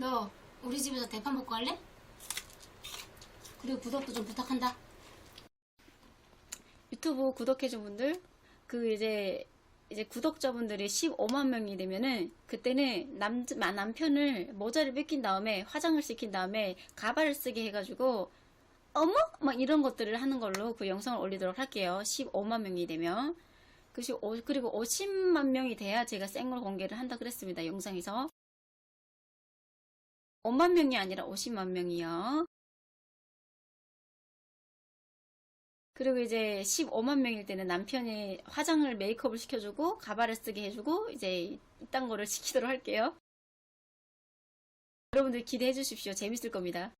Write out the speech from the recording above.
너 우리 집에서 대파 먹고 갈래? 그리고 구독도 좀 부탁한다. 유튜브 구독해준 분들, 그 이제, 이제 구독자분들이 15만 명이 되면은, 그때는 남, 마- 남편을 모자를 뺏긴 다음에, 화장을 시킨 다음에, 가발을 쓰게 해가지고, 어머? 막 이런 것들을 하는 걸로 그 영상을 올리도록 할게요. 15만 명이 되면. 그리고 50만 명이 돼야 제가 생얼 공개를 한다 그랬습니다. 영상에서. 5만 명이 아니라 50만 명이요. 그리고 이제 15만 명일 때는 남편이 화장을 메이크업을 시켜주고 가발을 쓰게 해주고 이제 이딴 거를 시키도록 할게요. 여러분들 기대해 주십시오. 재밌을 겁니다.